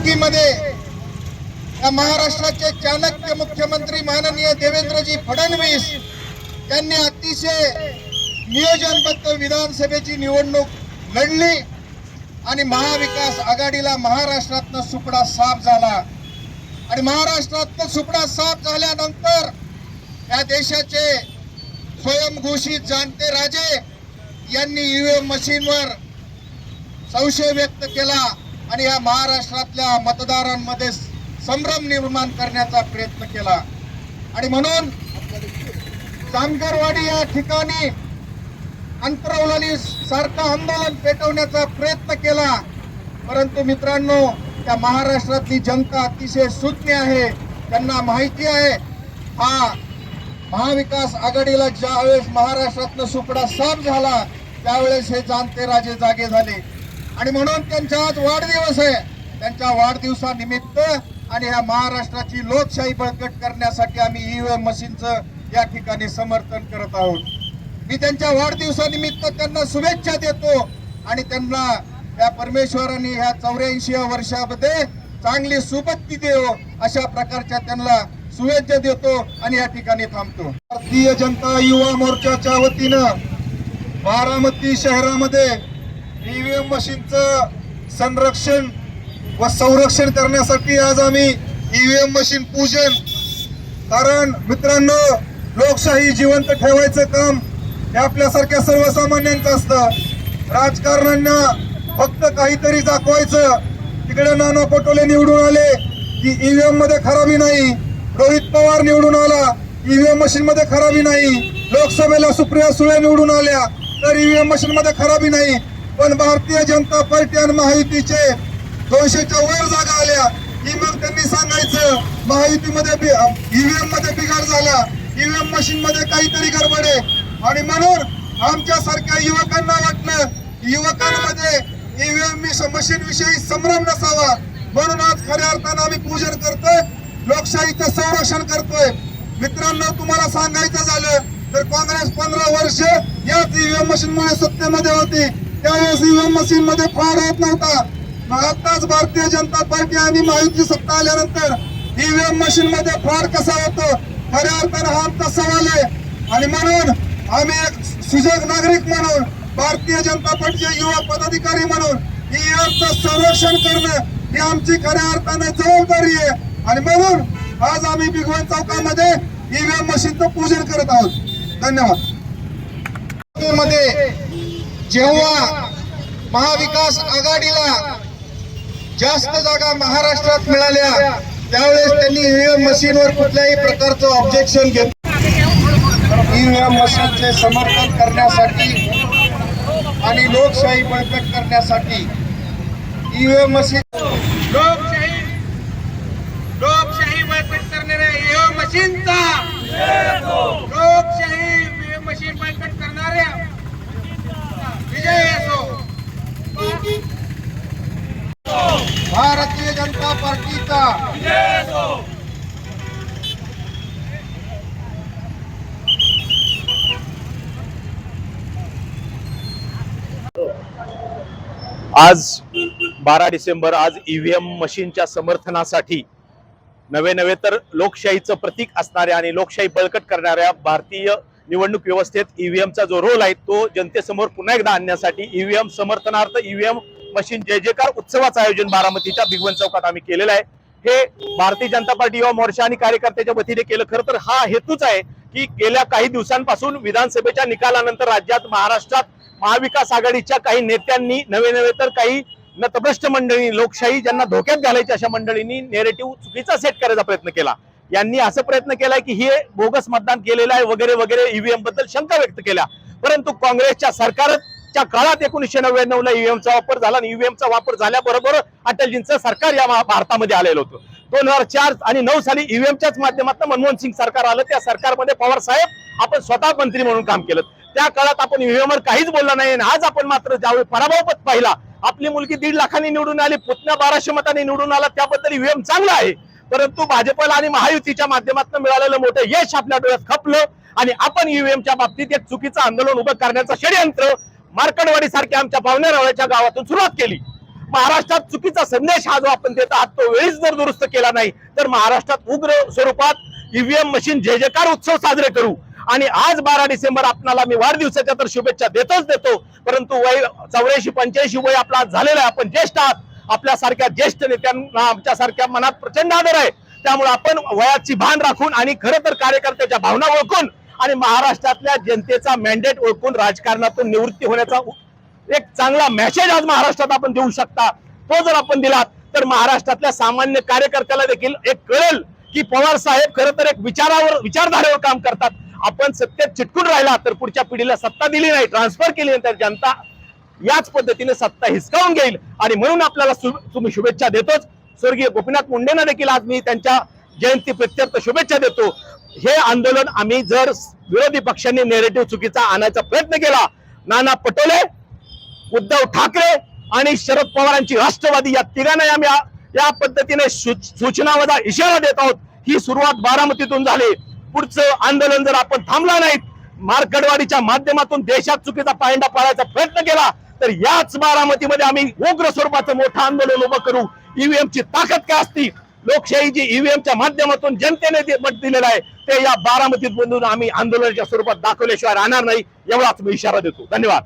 निवडणुकीमध्ये या महाराष्ट्राचे चाणक्य मुख्यमंत्री माननीय देवेंद्रजी फडणवीस यांनी अतिशय नियोजनबद्ध विधानसभेची निवडणूक लढली आणि महाविकास आघाडीला महाराष्ट्रातनं सुपडा साफ झाला. आणि महाराष्ट्रातनं सुपडा साफ झाल्यानंतर या देशाचे स्वयंघोषित जाणते राजे यांनी ईव्हीएम मशीनवर संशय व्यक्त केला. आणि या महाराष्ट्रातल्या मतदारांमध्ये संभ्रम निर्माण करण्याचा प्रयत्न केला. आणि म्हणून जामकरवाडी या ठिकाणी अंतरवली सारखं आंदोलन पेटवण्याचा प्रयत्न केला. परंतु मित्रांनो त्या महाराष्ट्रातली जनता अतिशय सुज्ञ आहे त्यांना माहिती आहे हा महाविकास आघाडीला ज्यावेळेस महाराष्ट्रातनं सुपडा साफ झाला त्यावेळेस हे जाणते राजे जागे झाले. आणि म्हणून त्यांचा आज वाढदिवस आहे. त्यांच्या वाढदिवसानिमित्त आणि ह्या महाराष्ट्राची लोकशाही बळकट करण्यासाठी आम्ही ईव्हीएम मशीनचं या ठिकाणी समर्थन करत आहोत. मी त्यांच्या वाढदिवसानिमित्त त्यांना शुभेच्छा देतो आणि त्यांना या परमेश्वराने ह्या चौऱ्याऐंशी वर्षामध्ये चांगली सुबत्ती देव अशा प्रकारच्या त्यांना शुभेच्छा देतो आणि या ठिकाणी थांबतो. भारतीय जनता युवा मोर्चाच्या वतीनं बारामती शहरामध्ये ईव्हीएम मशीनचं संरक्षण व संरक्षण करण्यासाठी आज आम्ही ईव्हीएम मशीन पूजन कारण मित्रांनो लोकशाही जिवंत ठेवायचं काम हे आपल्यासारख्या सर्वसामान्यांचं असतं. राजकारण्यांना फक्त काहीतरी दाखवायचं. तिकडे नाना पटोले निवडून आले की ईव्हीएममध्ये खराबी नाही. रोहित पवार निवडून आला ईव्हीएम मशीन मध्ये खराबी नाही. लोकसभेला सुप्रिया सुळे निवडून आल्या तर ईव्हीएम मशीन मध्ये खराबी नाही. पण भारतीय जनता पार्टी आणि महायुतीचे दोनशेच्या वर जागा आल्या. की मग त्यांनी सांगायचं महायुतीमध्ये ईव्हीएममध्ये बिघाड झाला. ईव्हीएम मशीन मध्ये काहीतरी गडबड आहे. आणि म्हणून आमच्या सारख्या युवकांना वाटलं युवकांमध्ये ईव्हीएम मशीन विषयी संभ्रम नसावा. म्हणून आज खऱ्या अर्थानं आम्ही पूजन करतोय. लोकशाहीचं संरक्षण करतोय. मित्रांनो तुम्हाला सांगायचं झालं तर काँग्रेस पंधरा वर्ष याच ईव्हीएम मशीन मुळे सत्तेमध्ये होती. त्यावेळेस e ईव्हीएम मशीन मध्ये फार होत नव्हता. मग आताच भारतीय जनता पार्टी आणि महायुती सत्ता आल्यानंतर e ईव्हीएम मशीन मध्ये फार कसा होतो? खऱ्या अर्थानं हा आमचा सवाल आहे. आणि म्हणून आम्ही एक सुजग नागरिक म्हणून भारतीय जनता पार्टीचे युवा पदाधिकारी म्हणून e ईव्हीएमचं संरक्षण करणं ही आमची खऱ्या अर्थाने जबाबदारी आहे. आणि म्हणून आज आम्ही बिगवन चौकामध्ये ईव्हीएम मशीनचं पूजन करत आहोत. धन्यवाद. मध्ये जेव्हा महाविकास आघाडीला जास्त जागा महाराष्ट्रात मिळाल्या त्यावेळेस त्यांनी ईव्हीएम मशीनवर कुठल्याही प्रकारचं ऑब्जेक्शन घेतलं ईव्हीएम मशीनचे समर्थन करण्यासाठी आणि लोकशाही बळकट करण्यासाठी ईव्हीएम मशीन लोकशाही लोकशाही बळकट करणाऱ्या ईव्हीएम मशीनचा लोकशाही ईव्हीएम मशीन बळकट करणाऱ्या विजय असो भारतीय जनता पार्टीचा. आज बारा डिसेंबर आज ईव्हीएम मशीनच्या समर्थनासाठी नवे नवे तर लोकशाहीचं प्रतीक असणाऱ्या आणि लोकशाही बळकट करणाऱ्या भारतीय निवडणूक व्यवस्थेत ईव्हीएमचा जो रोल आहे तो जनतेसमोर पुन्हा एकदा आणण्यासाठी ईव्हीएम समर्थनार्थ ईव्हीएम मशीन जय जयकार उत्सवाचं आयोजन बारामतीच्या भिगवण चौकात आम्ही केलेलं आहे. हे भारतीय जनता पार्टी युवा मोर्चा आणि कार्यकर्त्याच्या वतीने केलं खरं तर हा हेतूच आहे की गेल्या काही दिवसांपासून विधानसभेच्या निकालानंतर राज्यात महाराष्ट्रात महाविकास आघाडीच्या काही नेत्यांनी नवे नवे तर काही नतभ्रष्ट मंडळी लोकशाही ज्यांना धोक्यात घालायची अशा मंडळींनी नेरेटिव्ह चुकीचा सेट करायचा प्रयत्न केला. यांनी असं प्रयत्न केलाय की हे बोगस मतदान केलेलं आहे वगैरे वगैरे ईव्हीएमबद्दल शंका व्यक्त केल्या. परंतु काँग्रेसच्या त्या काळात एकोणीसशे नव्याण्णव ला ईव्हीएमचा वापर झाला आणि ईव्हीएमचा वापर झाल्याबरोबर अटलजींचं सरकार या भारतामध्ये आलेलं होतं. दोन हजार चार आणि नऊ साली ईव्हीएमच्याच माध्यमातून मनमोहन सिंग सरकार आलं. त्या सरकारमध्ये पवार साहेब आपण स्वतः मंत्री म्हणून काम केलं. त्या काळात आपण ईव्हीएमवर काहीच बोलला नाही आणि आज आपण मात्र ज्यावेळी पराभव पाहिला आपली मुलगी दीड लाखांनी निवडून आली पुतण्या बाराशे मतांनी निवडून आला त्याबद्दल ईव्हीएम चांगला आहे. परंतु भाजपला आणि महायुतीच्या माध्यमातून मिळालेलं मोठं यश आपल्या डोळ्यात खपलं आणि आपण ईव्हीएमच्या बाबतीत एक चुकीचं आंदोलन उभं करण्याचं षडयंत्र मार्कडवाडी सारख्या आमच्या पावणेरावळ्याच्या गावातून सुरुवात केली. महाराष्ट्रात चुकीचा संदेश हा जो आपण देत. आहात तो वेळीच जर दुरुस्त केला नाही तर महाराष्ट्रात उग्र स्वरूपात ईव्हीएम मशीन जे जेकार उत्सव साजरे करू. आणि आज बारा डिसेंबर आपणाला मी वाढदिवसाच्या तर शुभेच्छा देतोच देतो. परंतु वय चौऱ्याऐंशी पंच्याऐंशी वय आपला झालेला आहे. आपण ज्येष्ठ आहात. आपल्यासारख्या ज्येष्ठ नेत्यांना आमच्यासारख्या मनात प्रचंड आदर आहे. त्यामुळे आपण वयाची भान राखून आणि खरं तर कार्यकर्त्याच्या भावना ओळखून आणि महाराष्ट्रातल्या जनतेचा मॅन्डेट ओळखून राजकारणातून निवृत्ती होण्याचा एक चांगला मेसेज आज महाराष्ट्रात आपण देऊ शकता. तो जर आपण दिला तर महाराष्ट्रातल्या सामान्य कार्यकर्त्याला देखील एक कळेल की पवार साहेब खरं तर एक विचारावर विचारधारेवर काम करतात. आपण सत्तेत चिटकून राहिला तर पुढच्या पिढीला सत्ता दिली नाही ट्रान्सफर केली नाही तर जनता याच पद्धतीने सत्ता हिसकावून घेईल. आणि म्हणून आपल्याला तुम्ही शुभेच्छा देतोच. स्वर्गीय गोपीनाथ मुंडेंना देखील आज मी त्यांच्या जयंती प्रत्यर्थ शुभेच्छा देतो. हे आंदोलन आम्ही जर विरोधी पक्षांनी नेरेटिव्ह चुकीचा आणायचा प्रयत्न केला नाना पटोले उद्धव ठाकरे आणि शरद पवारांची राष्ट्रवादी या तिघांना आम्ही या- पद्धतीने सूचना वजा इशारा देत आहोत. ही सुरुवात बारामतीतून झाली. पुढचं आंदोलन जर आपण थांबला नाहीत मार्कडवाडीच्या माध्यमातून देशात चुकीचा पायंडा पाळायचा प्रयत्न केला तर याच बारामतीमध्ये आम्ही उग्र स्वरूपाचं मोठं आंदोलन उभं करू. ईव्हीएमची ताकद काय असती? लोकशाही जी ईव्हीएमच्या माध्यमातून जनतेने मत दिलेलं आहे. ते या बारामतीत बंधून आम्ही आंदोलनाच्या स्वरूपात दाखवल्याशिवाय राहणार नाही एवढाच मी इशारा देतो. धन्यवाद.